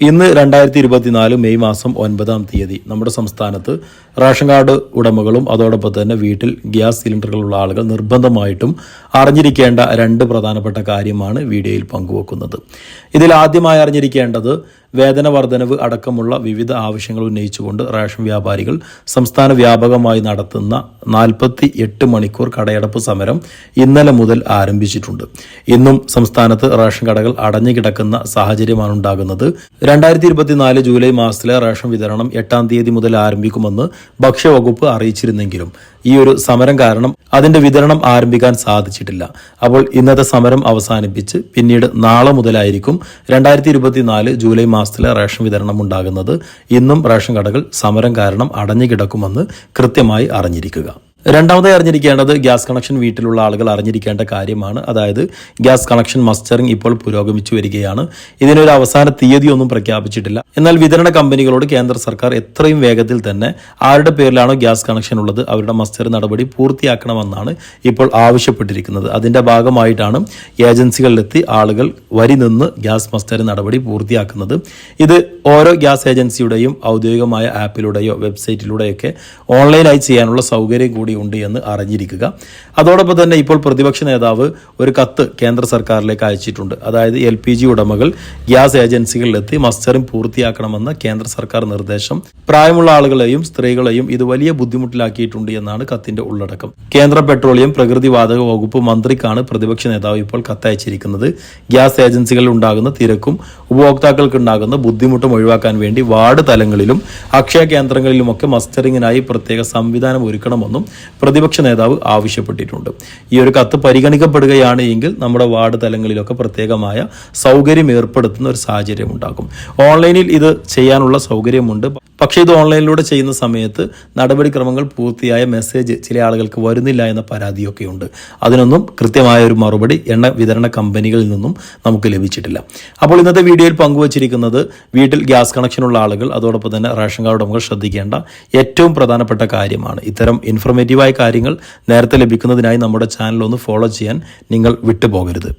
ഇന്ന് രണ്ടായിരത്തി ഇരുപത്തിനാല് മെയ് മാസം ഒൻപതാം തീയതി നമ്മുടെ സംസ്ഥാനത്ത് റേഷൻ കാർഡ് ഉടമകളും അതോടൊപ്പം തന്നെ വീട്ടിൽ ഗ്യാസ് സിലിണ്ടറുകളുള്ള ആളുകൾ നിർബന്ധമായിട്ടും അറിഞ്ഞിരിക്കേണ്ട രണ്ട് പ്രധാനപ്പെട്ട കാര്യമാണ് വീഡിയോയിൽ പങ്കുവെക്കുന്നത്. ഇതിൽ ആദ്യമായി അറിഞ്ഞിരിക്കേണ്ടത് വേതന വർധനവ് അടക്കമുള്ള വിവിധ ആവശ്യങ്ങൾ ഉന്നയിച്ചുകൊണ്ട് റേഷൻ വ്യാപാരികൾ സംസ്ഥാന വ്യാപകമായി നടത്തുന്ന നാൽപ്പത്തി എട്ട് മണിക്കൂർ കടയടപ്പ് സമരം ഇന്നലെ മുതൽ ആരംഭിച്ചിട്ടുണ്ട്. ഇന്നും സംസ്ഥാനത്ത് റേഷൻ കടകൾ അടഞ്ഞു കിടക്കുന്ന സാഹചര്യമാണ് ഉണ്ടാകുന്നത്. രണ്ടായിരത്തി ഇരുപത്തിനാല് ജൂലൈ മാസത്തിലെ റേഷൻ വിതരണം എട്ടാം തീയതി മുതൽ ആരംഭിക്കുമെന്ന് ഭക്ഷ്യവകുപ്പ് അറിയിച്ചിരുന്നെങ്കിലും ഈ ഒരു സമരം കാരണം അതിന്റെ വിതരണം ആരംഭിക്കാൻ സാധിച്ചിട്ടില്ല. അപ്പോൾ ഇന്നത്തെ സമരം അവസാനിപ്പിച്ച് പിന്നീട് നാളെ മുതലായിരിക്കും രണ്ടായിരത്തി ഇരുപത്തിനാല് ജൂലൈ മാസത്തിലെ റേഷൻ വിതരണം ഉണ്ടാകുന്നത്. ഇന്നും റേഷൻ കടകൾ സമരം കാരണം അടഞ്ഞു കിടക്കുമെന്ന് കൃത്യമായി അറിഞ്ഞിരിക്കുക. രണ്ടാമതായി അറിഞ്ഞിരിക്കേണ്ടത് ഗ്യാസ് കണക്ഷൻ വീട്ടിലുള്ള ആളുകൾ അറിഞ്ഞിരിക്കേണ്ട കാര്യമാണ്. അതായത് ഗ്യാസ് കണക്ഷൻ മസ്റ്ററിംഗ് ഇപ്പോൾ പുരോഗമിച്ചു വരികയാണ്. ഇതിനൊരു അവസാന തീയതിയൊന്നും പ്രഖ്യാപിച്ചിട്ടില്ല. എന്നാൽ വിതരണ കമ്പനികളോട് കേന്ദ്ര സർക്കാർ എത്രയും വേഗത്തിൽ തന്നെ ആരുടെ പേരിലാണോ ഗ്യാസ് കണക്ഷൻ ഉള്ളത് അവരുടെ മസ്റ്റർ നടപടി പൂർത്തിയാക്കണമെന്നാണ് ഇപ്പോൾ ആവശ്യപ്പെട്ടിരിക്കുന്നത്. അതിന്റെ ഭാഗമായിട്ടാണ് ഏജൻസികളിലെത്തി ആളുകൾ വരി നിന്ന് ഗ്യാസ് മസ്റ്റർ നടപടി പൂർത്തിയാക്കുന്നത്. ഇത് ഓരോ ഗ്യാസ് ഏജൻസിയുടെയും ഔദ്യോഗികമായ ആപ്പിലൂടെയോ വെബ്സൈറ്റിലൂടെയൊക്കെ ഓൺലൈനായി ചെയ്യാനുള്ള സൗകര്യം കൂടി ഉണ്ട് എന്ന് അറിഞ്ഞിരിക്കുക. അതോടൊപ്പം തന്നെ ഇപ്പോൾ പ്രതിപക്ഷ നേതാവ് ഒരു കത്ത് കേന്ദ്ര സർക്കാരിലേക്ക് അയച്ചിട്ടുണ്ട്. അതായത് എൽ പി ജി ഉടമകൾ ഗ്യാസ് ഏജൻസികളിലെത്തി മസ്റ്ററിംഗ് പൂർത്തിയാക്കണമെന്ന കേന്ദ്ര സർക്കാർ നിർദ്ദേശം. പ്രായമുള്ള ആളുകളെയും സ്ത്രീകളെയും ഇത് വലിയ ബുദ്ധിമുട്ടിലാക്കിയിട്ടുണ്ട് എന്നാണ് കത്തിന്റെ ഉള്ളടക്കം. കേന്ദ്ര പെട്രോളിയം പ്രകൃതിവാതക വകുപ്പ് മന്ത്രിക്കാണ് പ്രതിപക്ഷ നേതാവ് ഇപ്പോൾ കത്തയച്ചിരിക്കുന്നത്. ഗ്യാസ് ഏജൻസികളിൽ ഉണ്ടാകുന്ന തിരക്കും ഉപഭോക്താക്കൾക്ക് ഉണ്ടാകുന്ന ബുദ്ധിമുട്ടും ഒഴിവാക്കാൻ വേണ്ടി വാർഡ് തലങ്ങളിലും അക്ഷയ കേന്ദ്രങ്ങളിലുമൊക്കെ മസ്റ്ററിങ്ങിനായി പ്രത്യേക സംവിധാനം ഒരുക്കണമെന്നും പ്രതിപക്ഷ നേതാവ് ആവശ്യപ്പെട്ടിട്ടുണ്ട്. ഈ ഒരു കത്ത് പരിഗണിക്കപ്പെടുകയാണ് എങ്കിൽ നമ്മുടെ വാർഡ് തലങ്ങളിലൊക്കെ പ്രത്യേകമായ സൗകര്യം ഏർപ്പെടുത്തുന്ന ഒരു സാഹചര്യം ഉണ്ടാകും. ഓൺലൈനിൽ ഇത് ചെയ്യാനുള്ള സൗകര്യമുണ്ട്. പക്ഷേ ഇത് ഓൺലൈനിലൂടെ ചെയ്യുന്ന സമയത്ത് നടപടിക്രമങ്ങൾ പൂർത്തിയായ മെസ്സേജ് ചില ആളുകൾക്ക് വരുന്നില്ല എന്ന പരാതിയൊക്കെ ഉണ്ട് അതിനൊന്നും കൃത്യമായ ഒരു മറുപടി എണ്ണ വിതരണ കമ്പനികളിൽ നിന്നും നമുക്ക് ലഭിച്ചിട്ടില്ല. അപ്പോൾ ഇന്നത്തെ വീഡിയോയിൽ പങ്കുവച്ചിരിക്കുന്നത് വീട്ടിൽ ഗ്യാസ് കണക്ഷനുള്ള ആളുകൾ അതോടൊപ്പം തന്നെ റേഷൻ കാർഡ് ഉടമകൾ ശ്രദ്ധിക്കേണ്ട ഏറ്റവും പ്രധാനപ്പെട്ട കാര്യമാണ് ഇത്തരം ഇൻഫോർമേറ്റീവായ കാര്യങ്ങൾ നേരത്തെ ലഭിക്കുന്നതിനായി നമ്മുടെ ചാനൽ ഒന്ന് ഫോളോ ചെയ്യാൻ നിങ്ങൾ വിട്ടുപോകരുത്.